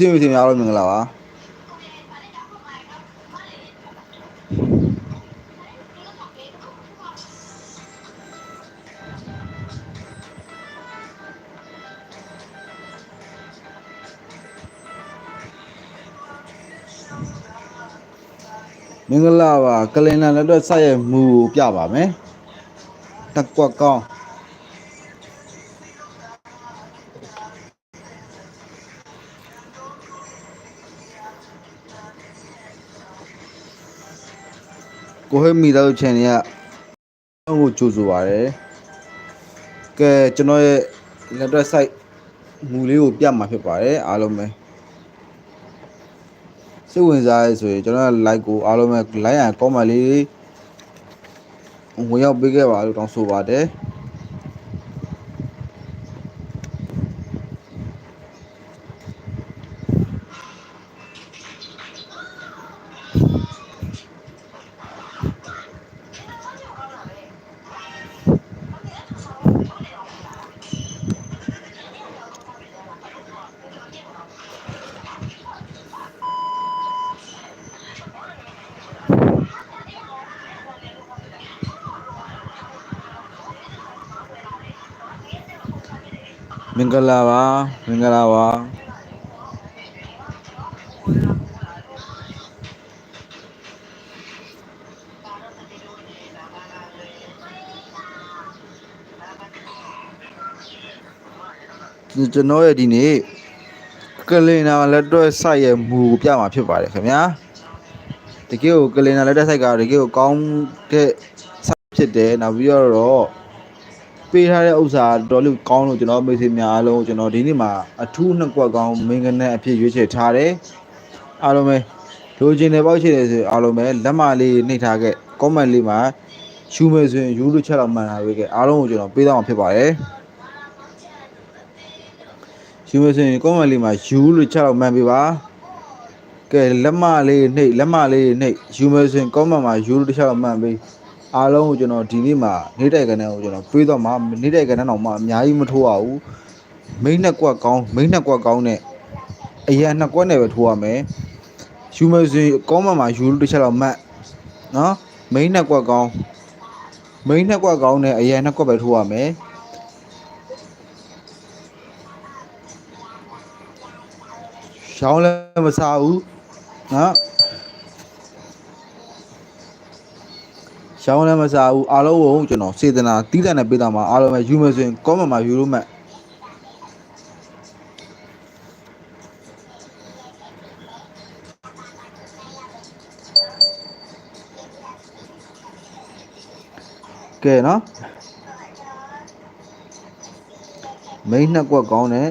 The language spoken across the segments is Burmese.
စင်စင်အားလုံးမင်္ဂလာပါမင်္ဂလာပါကလင်လာလက်တော့ဆက်ရဲ့မူကိုပြပါမယ်တက်ကွက်ကောင်း ကိုဟဲ့မိသားစု channel ကကိုကြိုဆိုပါရယ်ကဲကျွန်တော်ရဲ့လက်တော့ site မူလေးကိုပြမှာဖြစ်ပါတယ်အားလုံးပဲစိတ်ဝင်စားရဲဆိုရင်ကျွန်တော်ရဲ့ like ကိုအားလုံးပဲ like and comment လေးဝင်ရောက်ပေးခဲ့ပါလို့တောင်းဆိုပါတယ် ဂလာပါမင်္ဂလာပါကျွန်တော်ရဲ့ဒီနေ့ကလင်နာလက်တော့ site ရဲ့မူကိုပြမှာဖြစ်ပါတယ်ခင်ဗျာတကယ်ကိုကလင်နာလက်တော့ site ကတကယ်ကိုကောင်းတဲ့ site ဖြစ်တယ်နောက်ပြီးတော့ ပေးထားတဲ့ဥစ္စာတော်တော်လေးကောင်းလို့ကျွန်တော်မိတ်ဆွေများအားလုံးကျွန်တော်ဒီနေ့မှာအထူးနှစ်ကွက်ကောင်းမင်းကနဲ့အဖြစ်ရွေးချယ်ထားတယ်အားလုံးပဲလိုချင်တယ်ပေါ့ချင်တယ်ဆိုအားလုံးပဲလက်မလေးနှိပ်ထားခဲ့ comment လေးမှာရှူမယ်ဆိုရင်ယူလို့ချက်တော့မှန်တာပဲခဲ့အားလုံးကိုကျွန်တော်ပေးတော့မှာဖြစ်ပါတယ်ရှူမယ်ဆိုရင် comment လေးမှာယူလို့ချက်တော့မှန်ပြီပါကဲလက်မလေးနှိပ်လက်မလေးနှိပ်ယူမယ်ဆိုရင် comment မှာယူလို့တစ်ချက်တော့မှန်ပြီ အားလုံးကိုကျွန်တော်ဒီနေ့မှာနေတိုက်ကန်းကိုကျွန်တော်တွေးတော့မှနေတိုက်ကန်းတော့မှအများကြီးမထိုးရဘူးမိန်းနှစ်ကွက်ကောင်းမိန်းနှစ်ကွက်ကောင်းနဲ့အရန်နှစ်ကွက်နဲ့ပဲထိုးရမယ်ယူမယ်ဆိုရင်ကောင်းမှမှာယူလို့တစ်ချက်တော့မှတ်နော်မိန်းနှစ်ကွက်ကောင်းမိန်းနှစ်ကွက်ကောင်းနဲ့အရန်နှစ်ကွက်ပဲထိုးရမယ်ရှောင်းလည်းမစားဘူးနော် ရှောင်းလည်းမစားဘူးအားလုံးကိုကျွန်တော်စေတနာတီးတန်နဲ့ပေးတာမှာအားလုံးပဲယူမယ်ဆိုရင် comment မှာယူလို့မှတ်ကဲနော်မိန်းနှစ်ကွက်ကောင်းတဲ့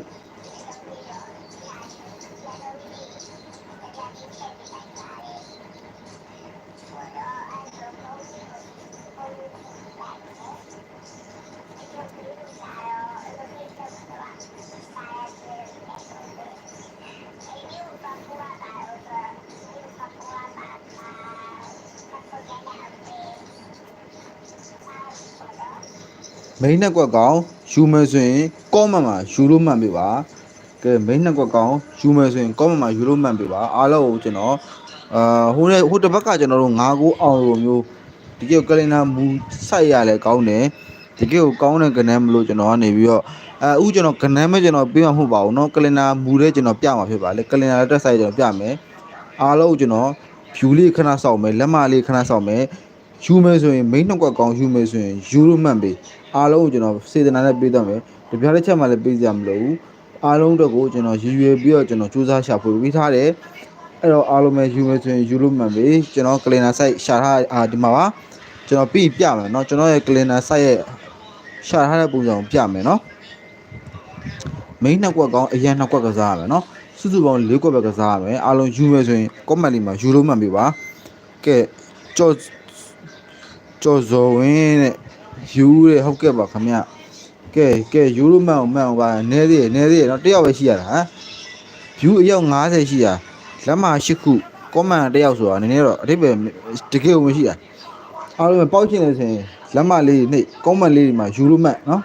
မိန်းနှစ်ကွက်ကောင်းယူမယ်ဆိုရင် comment မှာယူလို့မှတ်ပေးပါကဲမိန်းနှစ်ကွက်ကောင်းယူမယ်ဆိုရင် comment မှာယူလို့မှတ်ပေးပါအားလုံးကိုကျွန်တော်အာဟိုတဲ့ဟိုတစ်ဘက်ကကျွန်တော်တို့9ကိုအောင်လိုမျိုးဒီကိကလင်နာမူစိုက်ရလဲကောင်းတယ်ဒီကိကိုကောင်းတဲ့ကနန်းမလို့ကျွန်တော်ကနေပြီးတော့အဲအခုကျွန်တော်ကနန်းမဲ့ကျွန်တော်ပြမှာမဟုတ်ပါဘူးเนาะကလင်နာမူတဲ့ကျွန်တော်ပြမှာဖြစ်ပါလေကလင်နာတက်ဆိုင်ကျွန်တော်ပြမယ်အားလုံးကိုကျွန်တော် view လေးခဏစောင့်မယ်လက်မလေးခဏစောင့်မယ်ယူမယ်ဆိုရင်မိန်းနှစ်ကွက်ကောင်းယူမယ်ဆိုရင်ယူလို့မှတ်ပေး အားလုံးကိုကျွန်တော်စေတနာနဲ့ပေးတော့မယ်တပြားတစ်ချက်မှလည်းပေးကြမလို့ဘူးအားလုံးတော့ကိုကျွန်တော်ရည်ရွယ်ပြီးတော့ကျွန်တော်စူးစမ်းရှာဖွေပေးထားတယ်အဲ့တော့အားလုံးပဲယူမယ်ဆိုရင်ယူလို့မှတ်ပေးကျွန်တော်ကလင်နာ site ရှာထားအာဒီမှာပါကျွန်တော်ပြီးပြမယ်เนาะကျွန်တော်ရဲ့ကလင်နာ site ရဲ့ရှာထားတဲ့ပုံစံကိုပြမယ်เนาะမိန်းနှစ်ကွက်ကောင်းအရင်နှစ်ကွက်ကစားရမယ်เนาะစုစုပေါင်း၄ကွက်ပဲကစားရမယ်အားလုံးယူမယ်ဆိုရင် comment လေးမှာယူလို့မှတ်ပေးပါကဲကြော်ကြော်ဇော်ဝင်းတဲ့ ယူတဲ့ဟုတ်ကဲ့ပါခင်ဗျကဲကဲယူလို့မှန်အောင်မှန်အောင်ပါနဲသေးရနဲသေးရတော့တယောက်ပဲရှိရတာဟမ်ယူအယောက်90ရှိရလက်မ10ခုကွန်မန်တယောက်ဆိုတာနည်းနည်းတော့အတိပဲတကယ်ဝင်ရှိရအားလုံးပေါက်ချင်လို့ဆိုရင်လက်မလေးနှိပ်ကွန်မန်လေးဒီမှာယူလို့မှန်နော်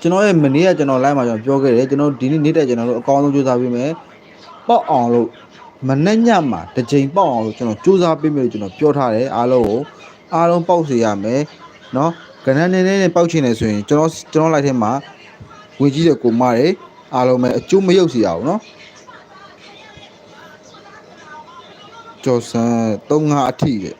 ကျွန်တော်ရဲ့မနေ့ကကျွန်တော် live မှာကျွန်တော်ပြောခဲ့တယ်ကျွန်တော်ဒီနေ့နေ့တက်ကျွန်တော်တို့အကောင်းဆုံးကြိုးစားပေးမယ်ပေါက်အောင်လို့ မနေ့ညမှာတစ်ချိန်ပေါက်အောင်လို့ကျွန်တော်ကြိုးစားပေးမယ်လို့ကျွန်တော်ပြောထားတယ်အားလုံးကိုအားလုံးပေါက်စေရမယ်เนาะကဏ္ဍနေနေနဲ့ပေါက်ချင်တယ်ဆိုရင်ကျွန်တော်ကျွန်တော် live ထဲမှာဝင်ကြည့်တဲ့ကိုမတွေအားလုံးပဲအကျိုးမရုပ်စီရအောင်เนาะကျော်စံ35အထိတဲ့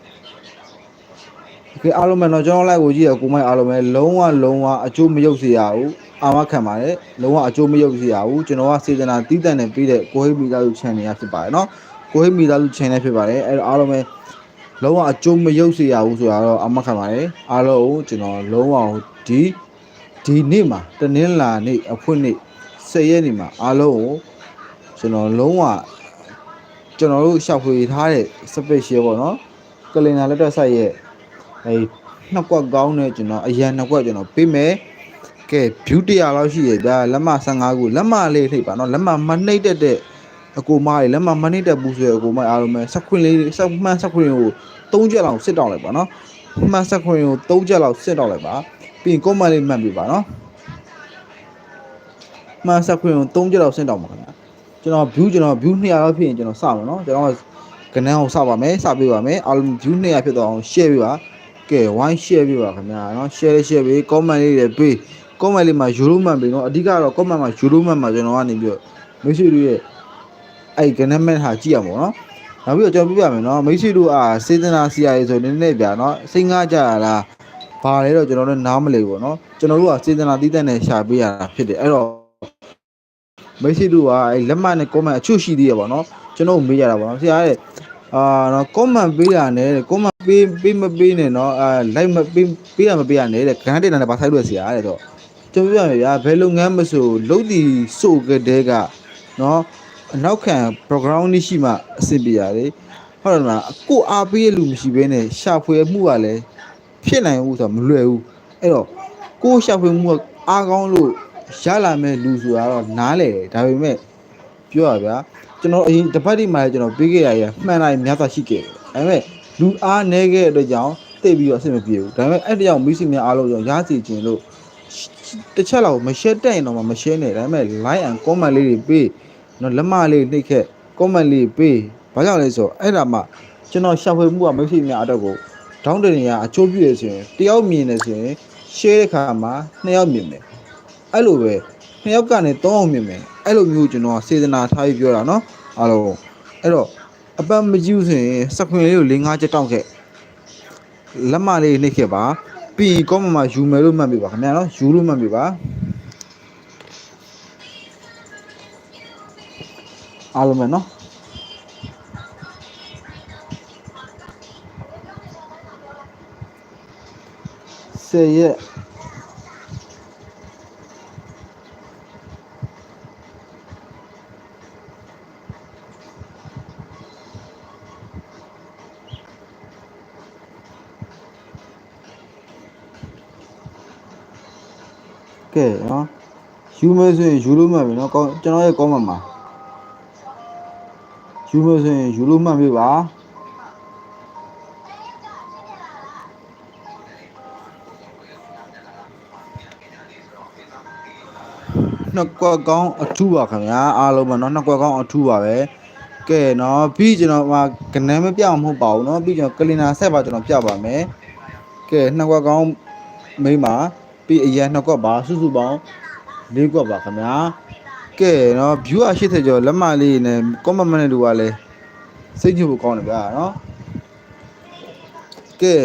โอเคအားလုံးပဲเนาะကျွန်တော် live ကိုကြည့်ရကိုမိုက်အားလုံးပဲလုံးဝလုံးဝအကျိုးမရုပ်စေရဘူး အာမခံပါတယ်လုံးဝအကျိုးမရုပ်စေရဘူးကျွန်တော်ကစေတနာတီးတန့်နေပြီးတဲ့ကိုဟိမီသားလူ channel ရဖြစ်ပါတယ်เนาะကိုဟိမီသားလူ channel ဖြစ်ပါတယ်အဲ့တော့အားလုံးပဲလုံးဝအကျိုးမရုပ်စေရဘူးဆိုတာတော့အာမခံပါတယ်အားလုံးကိုကျွန်တော်လုံးဝဒီဒီနေ့မှာတနင်္လာနေ့အဖွင့်နေ့10ရက်နေ့မှာအားလုံးကိုကျွန်တော်လုံးဝကျွန်တော်တို့ရှောက်ဖွေထားတဲ့ special ပေါ့เนาะကလင်နာလက်တော့ဆိုင်ရဲ့ အဲနှစ်ကွက်ကောင်းနဲ့ကျွန်တော်အရန်နှစ်ကွက်ကျွန်တော်ပေးမယ် ကဲ view 100လောက်ရှိရဗျာလက်မ15ခုလက်မလေးနှိပ်ပါနော်လက်မမနှိပ်တတ်တဲ့အကိုမလေးလက်မမနှိပ်တတ်ဘူးဆိုရအကိုမအားလုံးပဲဆက်ခွင်လေးဆက်မှန်ဆက်ခွင်ကို3ချက်လောက်စစ်တောက်လိုက်ပါနော်မှန်ဆက်ခွင်ကို3ချက်လောက်စစ်တောက်လိုက်ပါပြီးရင် comment လေးမှတ်ပြပါနော်မှန်ဆက်ခွင်ကို3ချက်လောက်စစ်တောက်ပါခင်ဗျာကျွန်တော် view ကျွန်တော် view 200လောက်ဖြစ်ရင်ကျွန်တော်စပါနော်ကျွန်တော်ကနန်းအောင်စပါမယ်စပေးပါမယ်အားလုံး view 200ဖြစ်တော့အောင် share ပေးပါကဲ wine share ပေးပါခင်ဗျာနော် share လေး share ပေး comment လေးတွေပေး comment လေးမှာယူရိုမှန်ပြီနော်အဓိကတော့ comment မှာယူရိုမှန်မှာကျွန်တော်ကနေပြီးတော့မိတ်ဆွေတို့ရဲ့အဲ့ကနမက်ဟာကြည့်ရမှာပေါ့နော်နောက်ပြီးတော့ကျွန်တော်ပြပြမယ်နော်မိတ်ဆွေတို့အာစေတနာစီယာရေးဆိုနည်းနည်းပြနော်စိတ်ငှားကြရလားဘာလဲတော့ကျွန်တော်တို့နားမလဲပေါ့နော်ကျွန်တော်တို့ကစေတနာတိတက်နဲ့ရှာပေးရတာဖြစ်တယ်အဲ့တော့မိတ်ဆွေတို့ကအဲ့လက်မှတ်နဲ့ comment အချို့ရှိသေးရပါတော့ကျွန်တော်မေးရတာပါနော်ဆရာရဲ့အာတော့ comment ပေးတာနဲ့ comment ပေးပေးမပေးနဲ့နော်အာ like မပေးပေးရမပေးရနဲ့တဲ့ grand data နဲ့ဘာဆိုင်လို့ဆရာတဲ့တော့ ကျွန်တော်ပြောရမယ်ဗျာဘယ်လုပ်ငန်းမဆိုလုပ်တည်ဆိုကတဲ့ကနော်အနောက်ခံ background နေရှိမှအဆင်ပြေရတယ်ဟုတ်တယ်မလားကိုအားပေးရလူမရှိဘဲနဲ့ရှာဖွေမှုကလည်းဖြစ်နိုင်ဘူးဆိုတာမလွယ်ဘူးအဲ့တော့ကိုရှာဖွေမှုကအားကောင်းလို့ရလာမဲ့လူဆိုတာတော့နားလေဒါပေမဲ့ပြောရဗျာကျွန်တော်အရင်တပတ်ဒီမှာကျွန်တော်ပေးခဲ့ရရမှန်တိုင်းများစွာရှိခဲ့တယ်ဒါပေမဲ့လူအားနည်းခဲ့တဲ့အတွက်ကြောင့်တိတ်ပြီးတော့အဆင်မပြေဘူးဒါပေမဲ့အဲ့တကြောင့်မိစီများအားလုံးကြောင့်ရစီခြင်းလို့ တစ်ချက်လောက်မ share တက်ရင်တော့မ share နဲ့ဒါပေမဲ့ like and comment လေးတွေပေးနော်လက်မလေးနှိပ်ခဲ့ comment လေးပေးဘာကြောင့်လဲဆိုတော့အဲ့ဒါမှကျွန်တော်ရှာဖွေမှုကမိစီများအတွက်ကိုဒေါင်းတရင်ကအချိုးပြည့်ရဆိုရင်တယောက်မြင်နေဆိုရင် share တဲ့ခါမှာနှစ်ယောက်မြင်မယ်အဲ့လိုပဲနှစ်ယောက်ကနေသုံးယောက်မြင်မယ်အဲ့လိုမျိုးကျွန်တော်စေတနာထားပြီးပြောတာနော်အားလုံးအဲ့တော့အပတ်မကြည့်ဘူးဆိုရင်စခွင်လေးကို၄၅ချက်တောက်ခဲ့လက်မလေးနှိပ်ခဲ့ပါ ပြီးရင်ကောမမှာယူမယ်လို့မှတ်ပြပါခင်ဗျာနော်ယူလို့မှတ်ပြပါအားလုံးပဲနော်စေရက်ကဲနော် ယူမယ်ဆိုရင်ယူလို့မှတ်ပြီနော်ကောင်းကျွန်တော်ရဲ့ကောမမှာယူမယ်ဆိုရင်ယူလို့မှတ်ပြီပါနှစ်ကွက်ကောင်းအထူးပါခင်ဗျာအားလုံးပဲเนาะနှစ်ကွက်ကောင်းအထူးပါပဲကဲเนาะပြီးကျွန်တော်မှာကနန်းမပြအောင်မဟုတ်ပါဘူးเนาะပြီးကျွန်တော်ကလင်နာဆက်ပါကျွန်တော်ပြပါမယ်ကဲနှစ်ကွက်ကောင်းမိမ့်ပါပြီးအရန်နှစ်ကွက်ပါစုစုပေါင်း လေးကွက်ပါခင်ဗျာကဲနော် view က80ကျော်လက်မလေးနဲ့ comment နဲ့တူကလည်းစိတ်ညစ်ဖို့ကောင်းတယ်ဗျာနော်ကဲ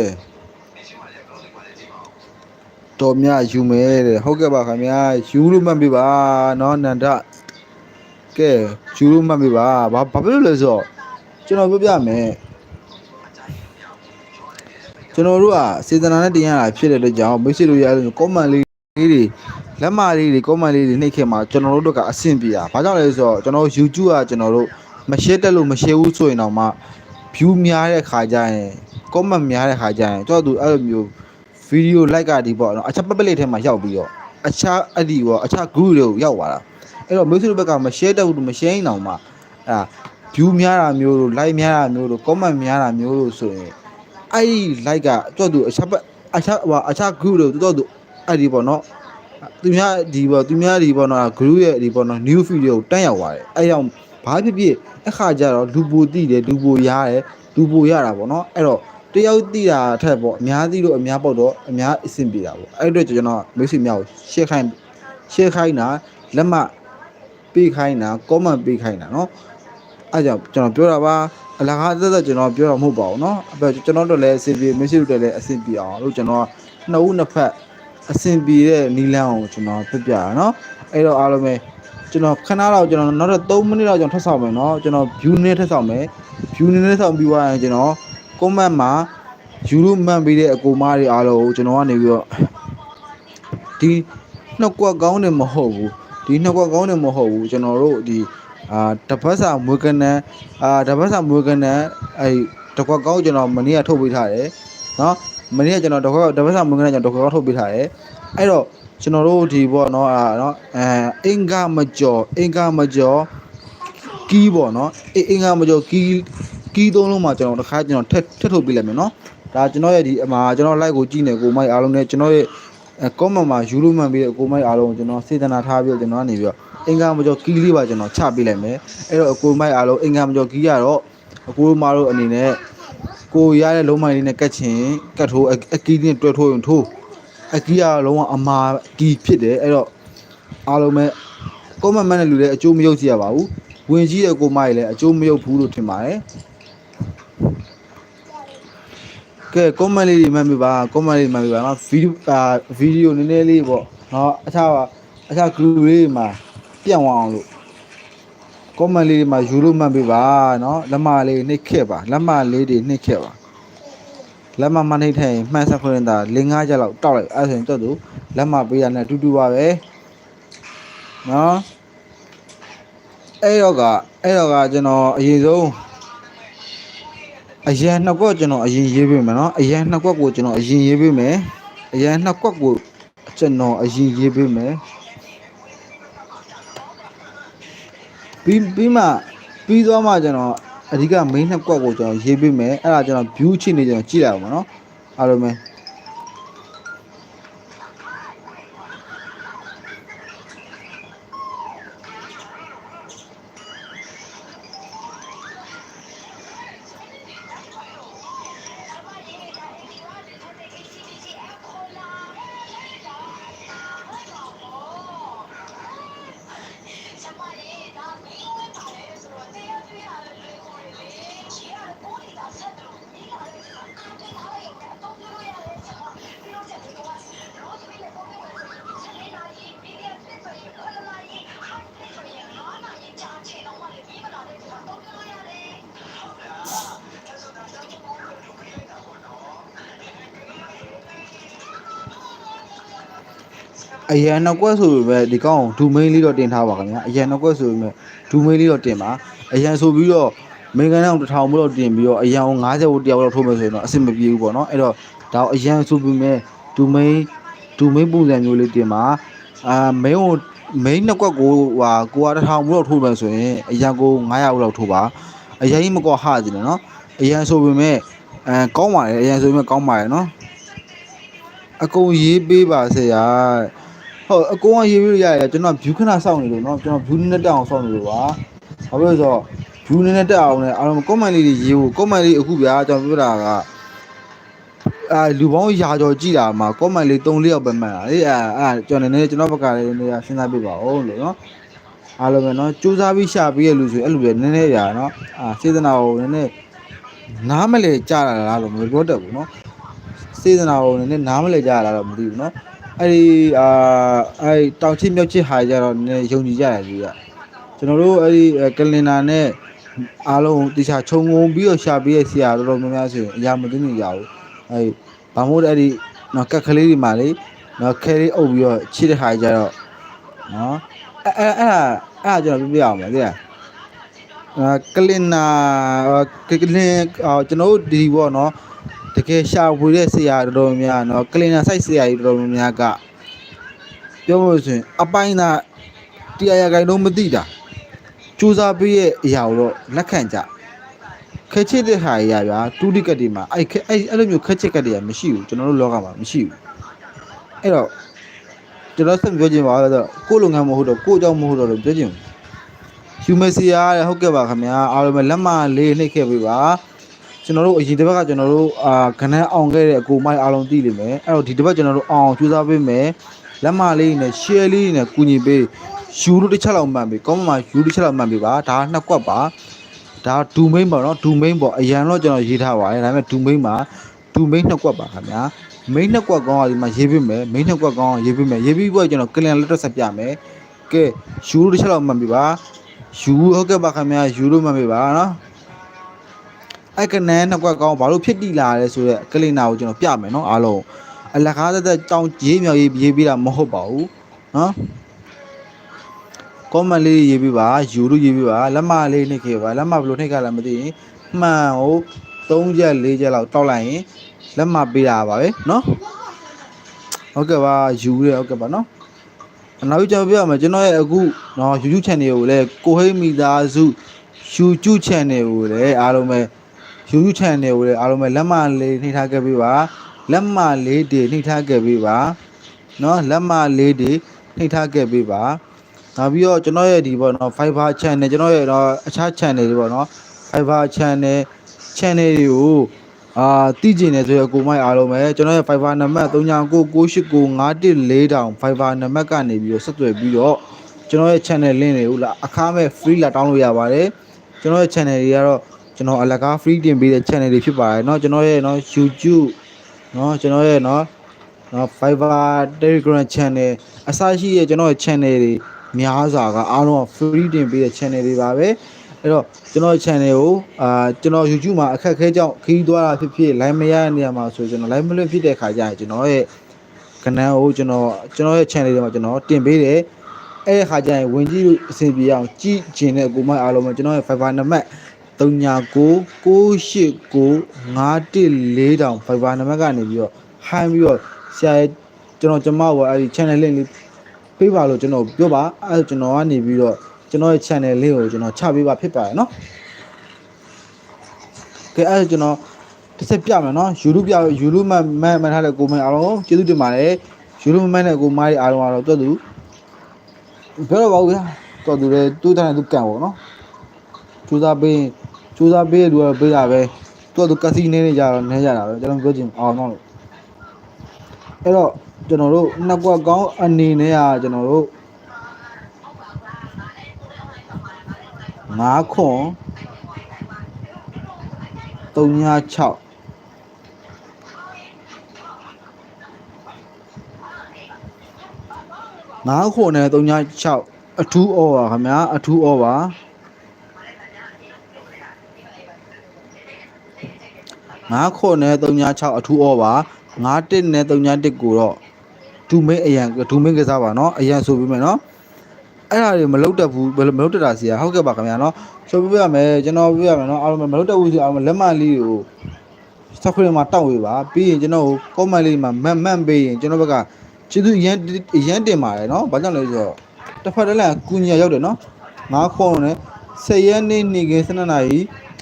တော်မြယူမယ်တဲ့ဟုတ်ကဲ့ပါခင်ဗျာယူလို့မှတ်ပြီပါနော်နန္ဒကဲယူလို့မှတ်ပြီပါဘာဘာဖြစ်လို့လဲဆိုတော့ကျွန်တော်ပြောပြမယ်ကျွန်တော်တို့ကစေတနာနဲ့တင်ရတာဖြစ်တဲ့အတွက်ကြောင့်မိတ်ဆွေတို့ရအောင် comment လေးတွေ လက်မလေးတွေ comment လေးတွေနှိပ်ခဲ့မှာကျွန်တော်တို့ကအဆင်ပြေတာဘာကြောင့်လဲဆိုတော့ကျွန်တော် YouTube ကကျွန်တော်တို့မ share တက်လို့မ share ဘူးဆိုရင်တော့မှ view များတဲ့ခါကျရင် comment များတဲ့ခါကျရင်ကျွန်တော်တို့အဲ့လိုမျိုး video like ကဒီပေါ့နော်အခြား public ထဲမှာရောက်ပြီးတော့အခြားအဲ့ဒီပေါ့အခြား group တွေကိုရောက်သွားတာအဲ့တော့မျိုးစုတို့ဘက်ကမ share တက်ဘူးမ share ရင်တော့မှအဲ့ဒါ view များတာမျိုးလို့ like များတာမျိုးလို့ comment များတာမျိုးလို့ဆိုရင်အဲ့ဒီ like ကတော်သူအခြားဘက်အခြားဟိုအခြား group တွေတော်သူအဲ့ဒီပေါ့နော် သူများဒီပေါ့သူများဒီပေါ့နော် group ရဲ့ဒီပေါ့နော် new video ကိုတန်းရောက်သွားတယ်အဲ့ရောက်ဘာဖြစ်ဖြစ်အခါကျတော့လူပိုတိတယ်လူပိုရားတယ်လူပိုရတာပေါ့နော်အဲ့တော့တယောက်တိတာထက်ပေါ့အများသိလို့အများပေါ့တော့အများအဆင်ပြေတာပေါ့အဲ့အတွက်ကျွန်တော်မိတ်ဆွေများကို share ခိုင်း share ခိုင်းတာလက်မှတ်ပေးခိုင်းတာ comment ပေးခိုင်းတာเนาะအဲ့ကြောင့်ကျွန်တော်ပြောတာပါအလကားသက်သက်ကျွန်တော်ပြောတာမဟုတ်ပါဘူးเนาะအဲ့တော့ကျွန်တော်တို့လည်းအဆင်ပြေမိတ်ဆွေတို့လည်းအဆင်ပြေအောင်လို့ကျွန်တော်နှစ်ဦးနှစ်ဖက် အဆင်ပြေတဲ့နီလန်းအောင်ကျွန်တော်ပြပြရနော်အဲ့တော့အားလုံးပဲကျွန်တော်ခဏတော့ကျွန်တော်နောက်တော့3မိနစ်တော့ကျွန်တော်ထပ်ဆောင်မယ်နော်ကျွန်တော် view နဲ့ထပ်ဆောင်မယ် view နဲ့ထပ်ဆောင်ပြီးသွားရင်ကျွန်တော် comment မှာ YouTube မှန်ပေးတဲ့အကူမားတွေအားလုံးကိုကျွန်တော်ကနေပြီးတော့ဒီနှစ်ကွက်ကောင်းတယ်မဟုတ်ဘူးဒီနှစ်ကွက်ကောင်းတယ်မဟုတ်ဘူးကျွန်တော်တို့ဒီအာတပတ်စာမွေးကနန်းအာတပတ်စာမွေးကနန်းအဲတကွက်ကောင်းကျွန်တော်မနေ့ကထုတ်ပေးထားတယ်နော် မနေ့ကကျွန်တော်တကွက်တပတ်စာမွေးကနန်းကျွန်တော်တကွက်ကောင်းထုတ်ပေးထားတယ်အဲ့တော့ကျွန်တော်တို့ဒီပေါ့နော်အာနော်အဲအင်္ဂမကျော်အင်္ဂမကျော်ကီးပေါ့နော်အအင်္ဂမကျော်ကီးကီးသုံးလုံးမှာကျွန်တော်တစ်ခါကျွန်တော်ထက်ထက်ထုတ်ပေးလိုက်မယ်နော်ဒါကျွန်တော်ရဲ့ဒီအမှာကျွန်တော် like ကိုကြည့်နေကိုမိုက်အားလုံးနဲ့ကျွန်တော်ရဲ့အဲ comment မှာယူလို့မှန်ပြီးတဲ့ကိုမိုက်အားလုံးကိုကျွန်တော်စေတနာထားပြီးတော့ကျွန်တော်ကနေပြီးတော့အင်္ဂမကျော်ကီးလေးပါကျွန်တော်ချပေးလိုက်မယ်အဲ့တော့ကိုမိုက်အားလုံးအင်္ဂမကျော်ကီးရတော့အကိုတို့မတို့အနေနဲ့ ကိုရတဲ့လုံးမိုင်းလေးနဲ့ကတ်ချင်ကတ်ထိုးအကီးလေးနဲ့တွဲထိုးရင်ထိုးအကီးရလုံးဝအမာကီးဖြစ်တယ်အဲ့တော့အားလုံးပဲ comment မှန်တဲ့လူလည်းအကျိုးမရုပ်စီရပါဘူးဝင်ကြီးတဲ့ကိုမိုက်လည်းအကျိုးမရုပ်ဘူးလို့ထင်ပါတယ်ကဲ comment လေးတွေမှတ်မိပါ comment လေးမှတ်မိပါနော်ဗီဒီယိုအာဗီဒီယိုနည်းနည်းလေးပေါ့နော်အခြားအခြား group လေးတွေမှာပြန့်သွားအောင်လို့ comment လေးတွေမှာယူလို့မှတ်မိပါနော်လက်မလေးနှိပ်ခဲ့ပါလက်မလေးတွေနှိပ်ခဲ့ပါလက်မမနှိပ်ထိုင်မှန်ဆက်ခွင့်တာ၄၅ချက်လောက်တောက်လိုက်အဲ့ဆိုရင်တော့သူလက်မပေးရတဲ့အတူတူပါပဲနော်အဲ့တော့ကအဲ့တော့ကကျွန်တော်အရင်ဆုံးအရန်နှစ်ကွက်ကျွန်တော်အရင်ရေးပေးမယ်နော်အရန်နှစ်ကွက်ကိုကျွန်တော်အရင်ရေးပေးမယ်အရန်နှစ်ကွက်ကိုကျွန်တော်အရင်ရေးပေးမယ် ပြီးပြီးမှပြီးသွားမှကျွန်တော်အဓိက main နှစ်ကွက်ကိုကျွန်တော်ရေးပေးမယ်အဲ့ဒါကျွန်တော် view ချိနေကျွန်တော်ကြည့်လိုက်အောင်ပါနော်အားလုံးပဲ အရန်နှစ်ကွက်ဆိုပေမဲ့ဒီကောင်းဒူမိန်းလေးတော့တင်ထားပါခင်ဗျာအရန်နှစ်ကွက်ဆိုပေမဲ့ဒူမိန်းလေးတော့တင်ပါအရန်ဆိုပြီးတော့မေကန်အောင်တစ်ထောင်မို့တော့တင်ပြီးတော့အရန်ကို90ဝတယောက်တော့ထိုးမယ်ဆိုရင်တော့အဆင်မပြေဘူးပေါ့နော်အဲ့တော့ဒါအရန်ဆိုပေမဲ့ဒူမိန်းဒူမိန်းပုံစံမျိုးလေးတင်ပါအာမင်းကိုမိန်းနှစ်ကွက်ကိုဟာကိုကတစ်ထောင်မို့တော့ထိုးမယ်ဆိုရင်အရန်ကို900လောက်ထိုးပါအရန်ကြီးမကွာဟကြည့်နော်အရန်ဆိုပေမဲ့အဲကောင်းပါလေအရန်ဆိုပေမဲ့ကောင်းပါလေနော်အကုန်ရေးပေးပါဆရာ ဟုတ်အကုန်ကရေးပြီးလို့ရတယ်ကျွန်တော် view ခဏစောင့်နေလို့เนาะကျွန်တော် view နည်းနည်းတက်အောင်စောင့်နေလို့ပါဘာဖြစ်လို့လဲဆိုတော့ view နည်းနည်းတက်အောင်လဲအားလုံး comment လေးတွေရေးဖို့ comment လေးအခုဗျာကျွန်တော်ပြောတာကအာလူပေါင်းရာကျော်ကြည့်တာမှာ comment လေး3 4ယောက်ပဲမှန်တာလေအဲအဲကျွန်တော်နည်းနည်းကျွန်တော်ဘက်ကလည်းနည်းနည်းစဉ်းစားပြပါဦးလို့เนาะအားလုံးပဲเนาะစူးစမ်းပြီးရှာပြီးရလူဆိုအဲ့လိုပဲနည်းနည်းရာเนาะအာစေတနာကိုနည်းနည်းနားမလဲကြားလာလားလို့မပြောတတ်ဘူးเนาะစေတနာကိုနည်းနည်းနားမလဲကြားလာတော့မသိဘူးเนาะ အဲ့ဒီအာအဲ့ဒီတောင်ချစ်မြောက်ချစ်ဟာကြတော့နည်းနည်းယုံကြည်ကြတယ်ကြီးကကျွန်တော်တို့အဲ့ဒီကလင်နာနဲ့အားလုံးတခြားခြုံငုံပြီးတော့ရှာပေးရဆရာတော်တော်များများဆိုရင်အရာမသိနေကြဘူးအဲ့ဒီဘာမို့လဲအဲ့ဒီနော်ကက်ကလေးတွေမှာလေနော်ခဲလေးအုပ်ပြီးတော့ချစ်တဲ့ဟာကြတော့နော်အဲ့အဲ့အဲ့ဒါအဲ့ဒါကျွန်တော်ပြပြအောင်ပါသိလားအာကလင်နာကကလင်အာကျွန်တော်တို့ဒီပေါ့နော် တကယ်ရှာဖွေတဲ့ဆရာတော်တော်များများနော်ကလင်နာ site ဆရာကြီးတော်တော်များများကပြောလို့ဆိုရင်အပိုင်းသာတရားရဂိုင်တော့မသိတာစူးစမ်းပေးရဲ့အရာကိုတော့လက်ခံကြခဲချစ်တဲ့ဟာကြီးရဗျာတူတိကတ်တွေမှာအဲ့ခဲအဲ့အဲ့လိုမျိုးခဲချစ်ကတ်တွေကမရှိဘူးကျွန်တော်တို့လောကမှာမရှိဘူးအဲ့တော့ကျွန်တော်ဆက်ပြောချင်ပါတော့ကိုယ့်လုပ်ငန်းမဟုတ်တော့ကိုယ့်အကြောင်းမဟုတ်တော့လို့ပြောချင်ယူမစီယာတဲ့ဟုတ်ကဲ့ပါခင်ဗျာအားလုံးပဲလက်မလေးနှိပ်ခဲ့ပေးပါ ကျွန်တော်တို့အရင်တစ်ပတ်ကကျွန်တော်တို့အာခဏအောင်ခဲ့တဲ့အကိုမိုက်အားလုံးသိလိမ့်မယ်အဲ့တော့ဒီတစ်ပတ်ကျွန်တော်တို့အောင်ကြိုးစားပေးမယ်လက်မလေးနဲ့ share လေးနဲ့ကူညီပေးယူလို့တစ်ချက်လောက်မှန်ပြီကောင်းမှယူတစ်ချက်လောက်မှန်ပြီပါဒါနှစ်ကွက်ပါဒါဒူမိန်ပေါ့နော်ဒူမိန်ပေါ့အရန်တော့ကျွန်တော်ရေးထားပါတယ်ဒါပေမဲ့ဒူမိန်မှာဒူမိန်နှစ်ကွက်ပါခင်ဗျာမိန်းနှစ်ကွက်ကောင်းကဒီမှာရေးပေးမယ်မိန်းနှစ်ကွက်ကောင်းရေးပေးမယ်ရေးပြီးတော့ကျွန်တော်ကလန်လက်တော့ဆက်ပြမယ်ကဲယူလို့တစ်ချက်လောက်မှတ်ပြီပါယူဟုတ်ကဲ့ပါခင်ဗျာယူလို့မှတ်ပြီပါနော် အဲ့ကနန်းနှစ်ကွက်ကောင်းဘာလို့ဖြစ်တည်လာလဲဆိုတော့ကလင်နာကိုကျွန်တော်ပြမယ်နော်အားလုံးအလကားသက်သက်တောင်းရေးမြောက်ရေးရေးပြီးတာမဟုတ်ပါဘူးနော်ကောမန်လေးရေးပြီးပါယူလို့ရေးပြီးပါလက်မလေးနှိပ်ခဲ့ပါလက်မဘယ်လိုနှိပ်ကြလဲမသိရင်မှန်ကို3ချက်4ချက်လောက်တောက်လိုက်ရင်လက်မပေးတာပါပဲနော်ဟုတ်ကဲ့ပါယူရဟုတ်ကဲ့ပါနော်နောက်ကျွန်တော်ပြရမယ်ကျွန်တော်ရဲ့အခုနော် YouTube channel ကိုလည်းကိုဟိမိသားစု YouTube channel ကိုလည်းအားလုံးပဲ YouTube channel ကိုလည်းအားလုံးပဲလက်မလေးနှိပ်ထားခဲ့ပေးပါလက်မလေးတွေနှိပ်ထားခဲ့ပေးပါနော်လက်မလေးတွေနှိပ်ထားခဲ့ပေးပါနောက်ပြီးတော့ကျွန်တော်ရဲ့ဒီပေါ့နော် Fiverr channel ကျွန်တော်ရဲ့တော့အခြား channel တွေပေါ့နော် Fiverr channel channel တွေကိုအာတည်ကျင်နေဆိုရကိုမိုက်အားလုံးပဲကျွန်တော်ရဲ့ Fiverr နံပါတ်39995914တောင် Fiverr နံပါတ်ကနေပြီးတော့ဆက်သွယ်ပြီးတော့ကျွန်တော်ရဲ့ channel link တွေကိုလာအခမဲ့ free လာတောင်းလို့ရပါတယ်ကျွန်တော်ရဲ့ channel တွေကတော့ ကျွန်တော်အလကား free တင်ပေးတဲ့ channel တွေဖြစ်ပါတယ်เนาะကျွန်တော်ရဲ့เนาะ YouTube เนาะကျွန်တော်ရဲ့เนาะနော် Fiverr Telegram channel အစရှိရဲ့ကျွန်တော်ရဲ့ channel တွေများစွာကအားလုံးက free တင်ပေးတဲ့ channel တွေပါပဲအဲ့တော့ကျွန်တော် channel ကိုအာကျွန်တော် YouTube မှာအခက်အခဲကြောင့်ခီးသွားတာဖြစ်ဖြစ် line မရတဲ့နေရာမှာဆိုကျွန်တော် line မလွတ်ဖြစ်တဲ့ခါကျရင်ကျွန်တော်ရဲ့ကဏ္ဍကိုကျွန်တော်ကျွန်တော်ရဲ့ channel တွေမှာကျွန်တော်တင်ပေးတယ်အဲ့ဒီခါကျရင်ဝင်ကြည့်လို့အဆင်ပြေအောင်ကြည့်ကျင်တဲ့ကိုမအားလုံးပဲကျွန်တော်ရဲ့ Fiverr နံပါတ် 39969514တောင် Fiverr နံပါတ်ကနေပြီးတော့ဟိုင်းပြီးတော့ဆရာရဲ့ကျွန်တော်ကျမကိုအဲ့ဒီ channel link လေးပေးပါလို့ကျွန်တော်ပြောပါအဲ့ဒါကျွန်တော်ကနေပြီးတော့ကျွန်တော်ရဲ့ channel လေးကိုကျွန်တော်ချပေးပါဖြစ်ပါတယ်နော်ကဲအဲ့ဒါကျွန်တော်တစ်ဆက်ပြမယ်နော် YouTube ပြ YouTube မှမှန်မှန်ထားတဲ့ကိုမင်းအားလုံးကျေးဇူးတင်ပါတယ် YouTube မှန်တဲ့ကိုမိုင်းအားလုံးအားလုံးတော်သူပြောတော့ပါဦးဗျာတော်သူလည်းတူးတဲ့သူကန်ပေါ့နော်စူးစမ်းပေး စူးစမ်းပေးလူကတော့ပေးတာပဲတော်သူကစီနေနေကြတော့နေကြတာပဲကျွန်တော်ပြောချင်အောင်တော့လို့အဲ့တော့ကျွန်တော်တို့နှစ်ကွက်ကောင်းအနေနဲ့ကကျွန်တော်တို့9ခွန်396 9ခုနဲ့36အထူးဩပါခင်ဗျာအထူးဩပါ 9ခေါ်နဲ့36အထူးအော်ပါ9တစ်နဲ့31ကိုတော့ဒူမင်းအရန်ဒူမင်းကစားပါနော်အရန်ဆိုပြီးမယ်နော်အဲ့ဒါတွေမလုတ်တက်ဘူးမလုတ်တက်တာစီကဟုတ်ကဲ့ပါခင်ဗျာနော်ဆိုပြပြမယ်ကျွန်တော်ပြပြမယ်နော်အားလုံးမလုတ်တက်ဘူးစီအားလုံးလက်မလေးကိုစက်ခွေမှာတောက်ဝေးပါပြီးရင်ကျွန်တော်ကိုကွန်မန့်လေးမှာမန်မန်ပေးရင်ကျွန်တော်ဘက်ကကျေးဇူးအရန်အရန်တင်ပါတယ်နော်ဘာကြောင့်လဲဆိုတော့တစ်ဖက်တစ်လန်ကူညီရောက်တယ်နော်ငါခေါ်နေ10ရက်နေ့နေ့ကင်း12နာရီ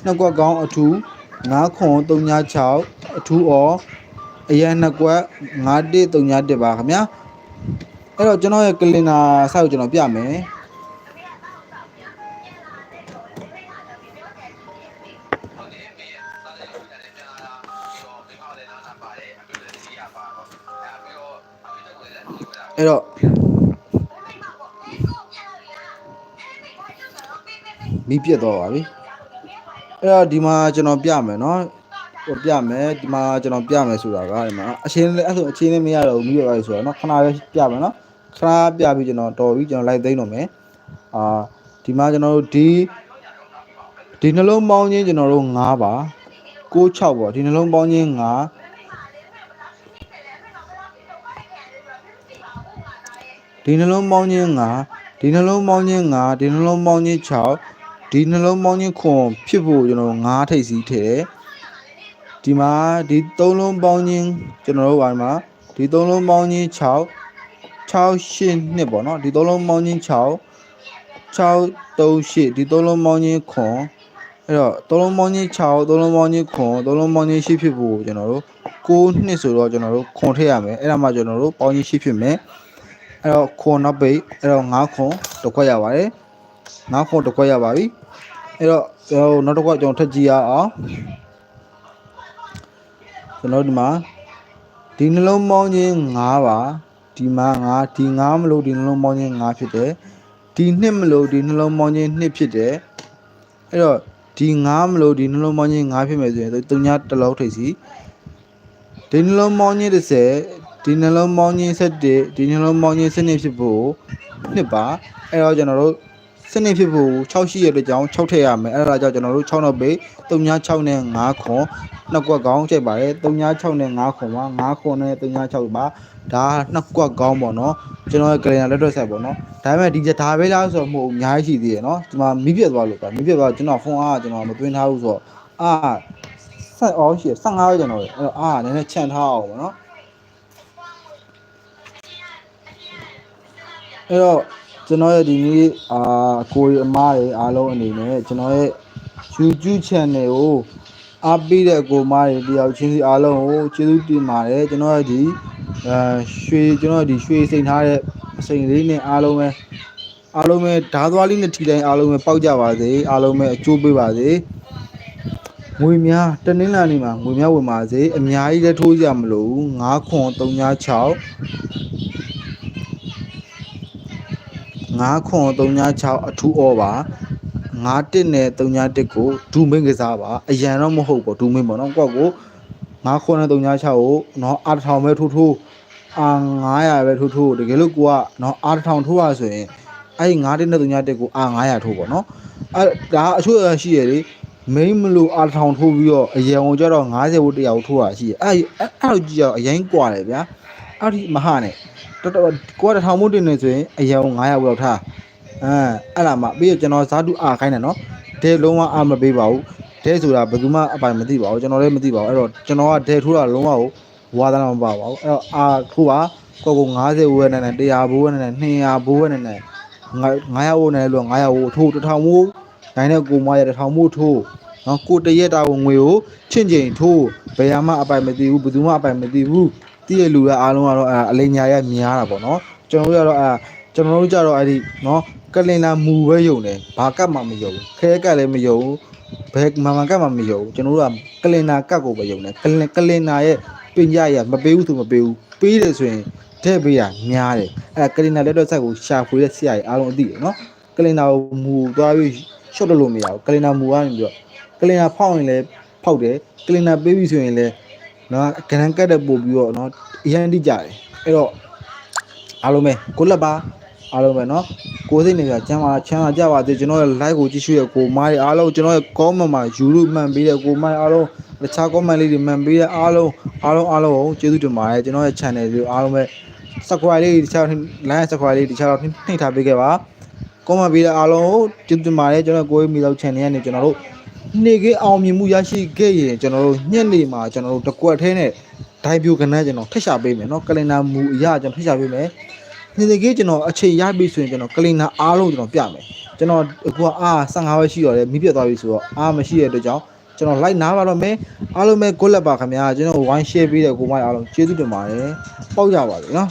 နှစ်ကွက်ကောင်းအထူး 9ခွန်396အထူးအော်အရန်နှစ်ကွက်9131ပါခင်ဗျာအဲ့တော့ကျွန်တော်ရဲ့ကလင်နာဆောက်ကျွန်တော်ပြမယ်အဲ့တော့မိပြတ်တော့ပါပြီ အဲ့တော့ဒီမှာကျွန်တော်ပြမယ်နော်ဟိုပြမယ်ဒီမှာကျွန်တော်ပြမယ်ဆိုတာကဒီမှာအချင်းလည်းအဲ့ဆိုအချင်းလည်းမရတော့ဘူးမိရပါလေဆိုတော့နော်ခဏပဲပြမယ်နော်ခဏပြပြီးကျွန်တော်တော်ပြီကျွန်တော်လိုက်သိမ်းတော့မယ်အာဒီမှာကျွန်တော်တို့ဒီဒီနှလုံးပေါင်းချင်းကျွန်တော်တို့9ပါ96ပေါ့ဒီနှလုံးပေါင်းချင်း9ဒီနှလုံးပေါင်းချင်း9ဒီနှလုံးပေါင်းချင်း9ဒီနှလုံးပေါင်းချင်း6 ဒီနှလုံးပေါင်းချင်းခွန်ဖြစ်ဖို့ကျွန်တော်9ထိပ်စီးထည့်တယ်ဒီမှာဒီ3လုံးပေါင်းချင်းကျွန်တော်တို့ပါမှာဒီ3လုံးပေါင်းချင်း6 6 8နှစ်ပေါ့နော်ဒီ3လုံးပေါင်းချင်း6 6 3 8ဒီ3လုံးပေါင်းချင်းခွန်အဲ့တော့3လုံးပေါင်းချင်း6 3လုံးပေါင်းချင်းခွန်3လုံးပေါင်းချင်း8ဖြစ်ဖို့ကျွန်တော်တို့9နှစ်ဆိုတော့ကျွန်တော်တို့ခွန်ထည့်ရမယ်အဲ့ဒါမှကျွန်တော်တို့ပေါင်းချင်း8ဖြစ်မယ်အဲ့တော့ခွန်နောက်ပိတ်အဲ့တော့9ခွန်တစ်ခွက်ရပါတယ်9ခွန်တစ်ခွက်ရပါပြီ အဲ့တော့ကျွန်တော်တို့နောက်တစ်ခွက်ကျွန်တော်ထပ်ကြည့်ရအောင်ကျွန်တော်ဒီမှာဒီနှလုံးပေါင်းခြင်း9ပါဒီမှာ9ဒီ9မလို့ဒီနှလုံးပေါင်းခြင်း9ဖြစ်တယ်ဒီနှစ်မလို့ဒီနှလုံးပေါင်းခြင်း2ဖြစ်တယ်အဲ့တော့ဒီ9မလို့ဒီနှလုံးပေါင်းခြင်း9ဖြစ်မယ်ဆိုရင်သူညတစ်လုံးထိပ်စီဒီနှလုံးပေါင်းခြင်း30ဒီနှလုံးပေါင်းခြင်း7ဒီနှလုံးပေါင်းခြင်း7ဖြစ်ဖို့နှစ်ပါအဲ့တော့ကျွန်တော်တို့ စနစ်ဖြစ်ဖို့6ရှိရတဲ့ကြောင်း6ထည့်ရမယ်အဲ့ဒါကြောင့်ကျွန်တော်တို့6နောက်ပေ36နဲ့5ခွန်နှစ်ကွက်ကောင်းချိန်ပါတယ်36နဲ့5ခွန်ပါ5ခွန်နဲ့36ပါဒါနှစ်ကွက်ကောင်းပေါ့နော်ကျွန်တော်ရဲ့ calendar လက်တော့ဆက်ပေါ့နော်ဒါပေမဲ့ဒီဒါပဲလားဆိုတော့မဟုတ်ဘူးအများကြီးရှိသေးတယ်နော်ဒီမှာမိပြတ်သွားလို့ပါမိပြတ်သွားကျွန်တော်ဖုန်းအားကျွန်တော်မသွင်းထားဘူးဆိုတော့အာဆက်အောင်ရှိ15ရက်ကျွန်တော်အဲ့တော့အာနည်းနည်းချန်ထားအောင်ပေါ့နော်အဲ့တော့ ကျွန်တော်ရဲ့ဒီနေ့အာကိုရီအမားတွေအားလုံးအနေနဲ့ကျွန်တော်ရဲ့ YouTube channel ကိုအားပေးတဲ့ကိုမားတွေတယောက်ချင်းစီအားလုံးကိုကျေးဇူးတင်ပါတယ်ကျွန်တော်ရဲ့ဒီအာရွှေကျွန်တော်ဒီရွှေစိန်ထားတဲ့အစိန်လေးနဲ့အားလုံးပဲအားလုံးပဲဓာသွားလေးနဲ့ထီတိုင်းအားလုံးပဲပေါက်ကြပါစေအားလုံးပဲအကျိုးပေးပါစေငွေများတနင်္လာနေ့မှာငွေများဝင်ပါစေအများကြီးလည်းထိုးကြမလို့9ခွန်3 6 99336အထူးအော်ပါ91နဲ့31ကိုဒူမင်းကစားပါအရန်တော့မဟုတ်ပေါ့ဒူမင်းပေါ့နော်ကွက်ကို99336ကိုနော်အထောင်ပဲထိုးထိုးအာ900ပဲထိုးထိုးတကယ်လို့ကိုကနော်အာထောင်ထိုးရဆိုရင်အဲ့9နဲ့31ကိုအာ900ထိုးပေါ့နော်အဲ့ဒါအချို့ရှိရလေမိန်မလို့အာထောင်ထိုးပြီးတော့အရန်ကိုကြတော့90ဝတ်100ကိုထိုးတာရှိရအဲ့အဲ့လိုကြည့်ရအောင်အရင်ကွာတယ်ဗျာအဲ့ဒီမဟာနဲ့ တော်တော်ကိုကတစ်ထောင်မို့တင်နေဆိုရင်အယောင်900လောက်ထားအဲအဲ့လာမှပြီးတော့ကျွန်တော်ဇာတုအားခိုင်းတယ်နော်ဒဲလုံးဝအားမပေးပါဘူးဒဲဆိုတာဘယ်သူမှအပိုင်မသိပါဘူးကျွန်တော်လည်းမသိပါဘူးအဲ့တော့ကျွန်တော်ကဒဲထိုးတာလုံးဝကိုဝါသနာမပါပါဘူးအဲ့တော့အားထိုးပါကိုကို90ဘိုးနဲ့နဲ့100ဘိုးနဲ့နဲ့200ဘိုးနဲ့နဲ့900ဘိုးနဲ့လို့900ဘိုးထိုး1000ဘိုးနိုင်တဲ့ကိုမရ1000ဘိုးထိုးနော်ကိုတရက်တာငွေကိုချင့်ချိန်ထိုးဘယ်မှအပိုင်မသိဘူးဘယ်သူမှအပိုင်မသိဘူး တည့်ရလူရအားလုံးကတော့အဲအလိညာရများတာပေါ့နော်ကျွန်တော်တို့ကတော့အဲကျွန်တော်တို့ကြတော့အဲ့ဒီနော်ကလင်လာမူပဲယုံတယ်ဘာကတ်မှမယုံခဲကတ်လည်းမယုံဘယ်မမကတ်မှမယုံကျွန်တော်တို့ကကလင်နာကတ်ကိုပဲယုံတယ်ကလင်ကလင်နာရဲ့ပညာရမပေးဘူးသူမပေးဘူးပေးတယ်ဆိုရင်တဲ့ပေးရများတယ်အဲကလင်နာလက်တော့ဆက်ကိုရှာဖွေတဲ့ဆရာကြီးအားလုံးအသိတယ်နော်ကလင်နာကိုမူသွားပြီးရှော့လို့လို့မရဘူးကလင်နာမူကနေပြီးတော့ကလင်နာဖောက်ရင်လည်းဖောက်တယ်ကလင်နာပေးပြီဆိုရင်လည်း နော်ကနန်ကတ်တဲ့ပို့ပြီးတော့နော်အရင်တိကြတယ်အဲ့တော့အားလုံးပဲကိုလက်ပါအားလုံးပဲเนาะကိုစိတ်နေကြချမ်းပါချမ်းသာကြပါစေကျွန်တော်ရဲ့ live ကိုကြည့်ရှုရကိုမိုင်းအားလုံးကျွန်တော်ရဲ့ comment မှာယူလို့မှန်ပေးတဲ့ကိုမိုင်းအားလုံးတခြား comment လေးတွေမှန်ပေးတဲ့အားလုံးအားလုံးအားလုံးကိုကျေးဇူးတင်ပါတယ်ကျွန်တော်ရဲ့ channel လေးအားလုံးပဲ subscribe လေးတခြား line subscribe လေးတခြားတော့နှိမ့်ထားပေးခဲ့ပါ comment ပေးတဲ့အားလုံးကိုကျေးဇူးတင်ပါတယ်ကျွန်တော်ကိုယ်မီလောက် channel ကနေကျွန်တော်တို့ နေကေအောင်မြင်မှုရရှိခဲ့ရင်ကျွန်တော်တို့ညက်နေမှာကျွန်တော်တို့တကွက်ထဲနဲ့ဒိုင်ပြိုကနန်းကျွန်တော်ထက်ရှာပေးမယ်เนาะကလင်နာမူအရာကျွန်တော်ထက်ရှာပေးမယ်နေနေကေကျွန်တော်အချိန်ရပြီဆိုရင်ကျွန်တော်ကလင်နာအားလုံးကျွန်တော်ပြမယ်ကျွန်တော်အခုကအား15ပဲရှိတော့တယ်မိပြတ်သွားပြီဆိုတော့အားမရှိတဲ့အတွက်ကြောင့်ကျွန်တော် like နားပါတော့မယ်အားလုံးပဲ good luck ပါခင်ဗျာကျွန်တော် wine share ပေးတဲ့ကိုမိုက်အားလုံးကျေးဇူးတင်ပါတယ်ပေါက်ကြပါလေเนาะ